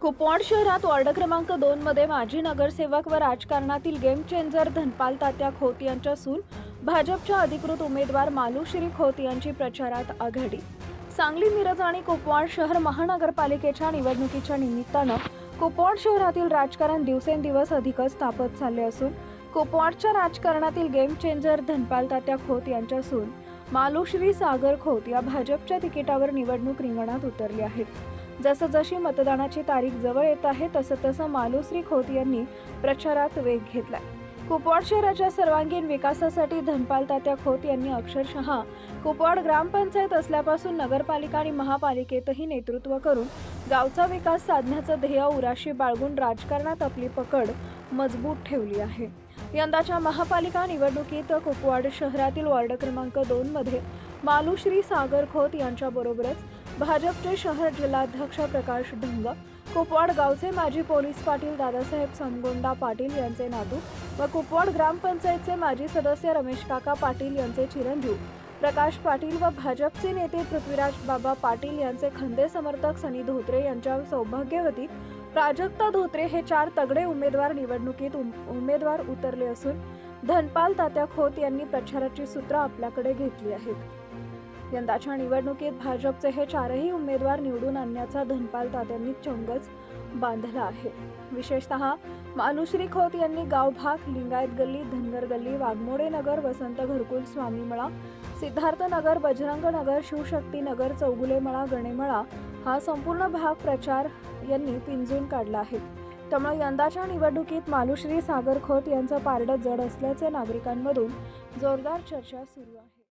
कुपवाड शहरात वॉर्ड क्रमांक दोन मध्ये माजी नगरसेवक व राजकारणातील गेम चेंजर धनपाल तात्या खोत यांच्या सून भाजपच्या अधिकृत उमेदवार मालुश्री खोत यांची प्रचारात आघाडी. सांगली मिरज आणि कुपवाड शहर महानगरपालिकेच्या निवडणुकीच्या निमित्तानं कुपवाड शहरातील राजकारण दिवसेंदिवस अधिकच तापत चालले असून कुपवाडच्या राजकारणातील गेम चेंजर धनपाल तात्या खोत यांच्या सून मालुश्री सागर खोत या भाजपच्या तिकिटावर निवडणूक रिंगणात उतरली आहेत. जसं जशी मतदानाची तारीख जवळ येत आहे तसं तसं मालुश्री खोत यांनी प्रचारात वेग घेतलाय. कुपवाड शहराच्या सर्वांगीण विकासासाठी धनपाल तात्या खोत यांनी अक्षरशः कुपवाड ग्रामपंचायत असल्यापासून नगरपालिका आणि महापालिकेतही नेतृत्व करून गावचा विकास साधण्याचं ध्येय उराशी बाळगून राजकारणात आपली पकड मजबूत ठेवली आहे. यंदाच्या महापालिका निवडणुकीत कुपवाड शहरातील वॉर्ड क्रमांक दोनमध्ये मालुश्री सागर खोत यांच्याबरोबरच भाजपचे शहर जिल्हाध्यक्ष प्रकाश ढंग कुपवाड गावचे माजी पोलीस पाटील दादासाहेब समगोंडा पाटील यांचे नातू व कुपवाड ग्रामपंचायतचे माजी सदस्य रमेश काका पाटील यांचे चिरंजीव प्रकाश पाटील व भाजपचे नेते पृथ्वीराज बाबा पाटील यांचे खंदे समर्थक सनी धोत्रे यांच्या सौभाग्यवती प्राजक्ता धोत्रे हे चार तगडे उमेदवार निवडणुकीत उम- उमेदवार उतरले असून धनपाल तात्या खोत यांनी प्रचाराची सूत्र आपल्याकडे घेतली आहेत. यंदाच्या निवडणुकीत भाजपचे हे चारही उमेदवार निवडून आणण्याचा धनपाल तात्यांनी चंगच बांधला आहे. विशेषतः मानुश्री खोत यांनी गावभाग लिंगायत गल्ली धनगर गल्ली वाघमोडे नगर वसंत घरकुल स्वामीमळा सिद्धार्थ नगर बजरंग नगर शिवशक्ती नगर चौगुलेमळा गणेमळा हा संपूर्ण भाग प्रचार यांनी पिंजून काढला आहे. त्यामुळे यंदाच्या निवडणुकीत मालुश्री सागर खोत यांचं पारडं जड असल्याचे नागरिकांमधून जोरदार चर्चा सुरू आहे.